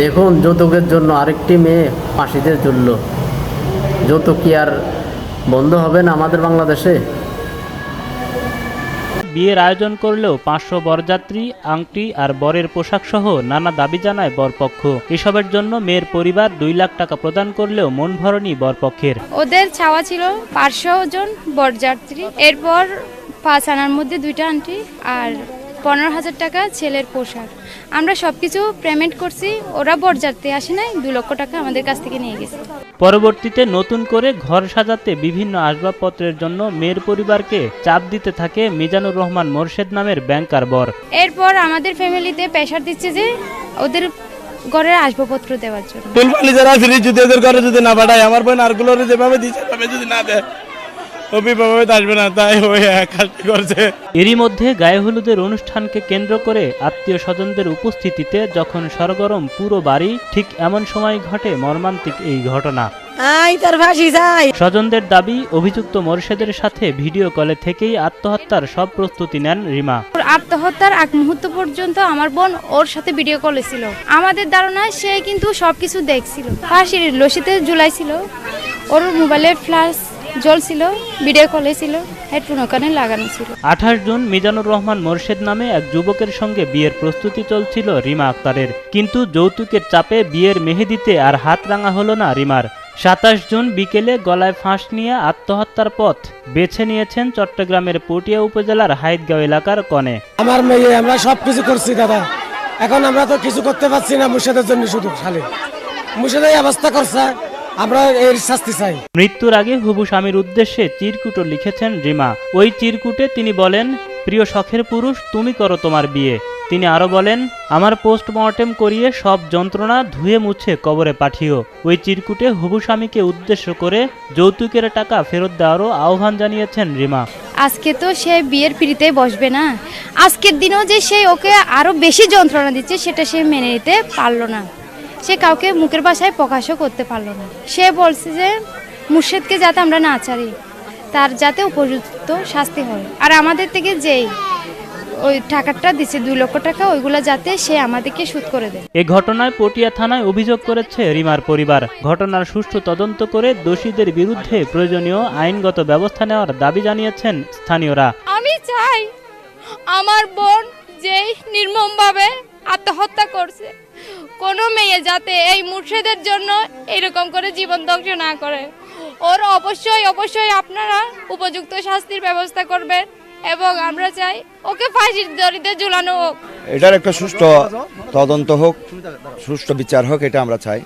দেখুন যৌতুকের জন্য আরেকটি মেয়ে ফাঁসিতে ঝুলল যৌতুক কি আর বন্ধ হবে না আমাদের বাংলাদেশে? বিয়ের আয়োজন করলেও পাঁচশো বরযাত্রী আংটি আর বরের পোশাক সহ নানা দাবি জানায় বরপক্ষ। এসবের জন্য মেয়ের পরিবার দুই লাখ টাকা প্রদান করলেও মন ভরণী বরপক্ষের। ওদের ছাওয়া ছিল পাঁচশো জন বরযাত্রী। এরপর পাঁচ আনার মধ্যে দুইটা আংটি আর পনেরো হাজার টাকা ছেলের পোশাক। আমরা সব কিছু পেমেন্ট করছি ওরা বরযাত্রী আসে নাই দু লক্ষ টাকা আমাদের কাছ থেকে নিয়ে গেছে। পরবর্তীতে নতুন করে ঘর সাজাতে বিভিন্ন আসবাবপত্রের জন্য মেয়ের পরিবারকে চাপ দিতে থাকে মিজানুর রহমান মোরশেদ নামের ব্যাংকার বর। এরপর আমাদের ফ্যামিলিতে প্রেশার দিচ্ছে যে ওদের ঘরের আসবাবপত্র দেওয়ার জন্য। ফুলপালি যারা ফ্রি যদি ওদের ঘরে যদি না পাঠায় আমার বোন আরগুলোর যেভাবে দিচ্ছে সেভাবে যদি না দেয় অভিভাবক আসবে না তাই ওই কাজটি করছে। এরই মধ্যে গায়ে হলুদের অনুষ্ঠানকে কেন্দ্র করে আত্মীয় স্বজনদের উপস্থিতিতে যখন সরগরম পুরো বাড়ি ঠিক এমন সময় ঘটে মর্মান্তিক এই ঘটনা। স্বজনদের দাবি অভিযুক্ত মোরশেদের সাথে ভিডিও কলে থেকেই আত্মহত্যার সব প্রস্তুতি নেন রিমা। আত্মহত্যার এক মুহূর্ত পর্যন্ত আমার বোন ওর সাথে ভিডিও কলে ছিল। আমাদের ধারণা সে কিন্তু সবকিছু দেখছিল। ফাঁসির লসিতে ঝুলাইছিল। ওর মোবাইলে ফ্ল্যাশ জ্বলছিল ভিডিও কলে ছিল হেডফোন ওখানে লাগানো ছিল। আঠাশ জুন মিজানুর রহমান মোরশেদ নামে এক যুবকের সঙ্গে বিয়ের প্রস্তুতি চলছিল রিমা আক্তারের। কিন্তু যৌতুকের চাপে বিয়ের মেহেদিতে আর হাত রাঙা হলো না রিমার। সাতাশ জুন বিকেলে গলায় ফাঁস নিয়ে আত্মহত্যার পথ বেছে নিয়েছেন চট্টগ্রামের পটিয়া উপজেলার হাইদগাঁও এলাকার কনে। আমার মেয়ে আমরা সব কিছু করছি দাদা। এখন আমরা তো কিছু করতে পারছি না মুর্শিদের জন্য শুধু খালি। মুর্শিদ এই অবস্থা করছে। আমরা এর শাস্তি চাই। মৃত্যুর আগে হুবু স্বামীর উদ্দেশ্যে চিরকুটও লিখেছেন রিমা। ওই চিরকুটে তিনি বলেন প্রিয় শখের পুরুষ তুমি করো তোমার বিয়ে। তিনি আরও বলেন আমার পোস্টমর্টেম করিয়ে সব যন্ত্রণা ধুয়ে মুছে কবরে পাঠিও। ওই চিরকুটে হুবু স্বামীকে উদ্দেশ্য করে যৌতুকের টাকা ফেরত দেওয়ারও আহ্বান জানিয়েছেন রিমা। আজকে তো সে বিয়ের পিড়িতে বসবে না। আজকের দিনেও যে সে ওকে আরও বেশি যন্ত্রণা দিচ্ছে সেটা সে মেনে নিতে পারল না। সে কাউকে মুখের ভাষায় প্রকাশও করতে পারল না। সে বলছে যে মুর্শেদকে যাতে আমরা না ছাড়ি তার যাতে উপযুক্ত শাস্তি হয়। আর আমাদের থেকে যেই ওই টাকাটা দিচ্ছে দুই লক্ষ টাকা ওইগুলো যাতে সে আমাদেরকে সুদ করে দেয়। এ ঘটনায় পটিয়া থানায় অভিযোগ করেছে রিমার পরিবার। ঘটনার সুষ্ঠু তদন্ত করে দোষীদের বিরুদ্ধে প্রয়োজনীয় আইনগত ব্যবস্থা নেওয়ার দাবি জানিয়েছেন স্থানীয়রা। আমি চাই আমার বোন যেই নির্মমভাবে আত্মহত্যা করছে। কোনো মেয়ে যাতে এই মুর্শিদের জন্য এরকম করে জীবন ধ্বংস না করে। ওর অবশ্যই অবশ্যই আপনারা উপযুক্ত শাস্তির ব্যবস্থা করবেন এবং আমরা চাই ওকে ফাঁসির দড়িতে ঝুলানো হোক। এটার একটা সুষ্ঠু তদন্ত হোক, সুষ্ঠু বিচার হোক, এটা আমরা চাই।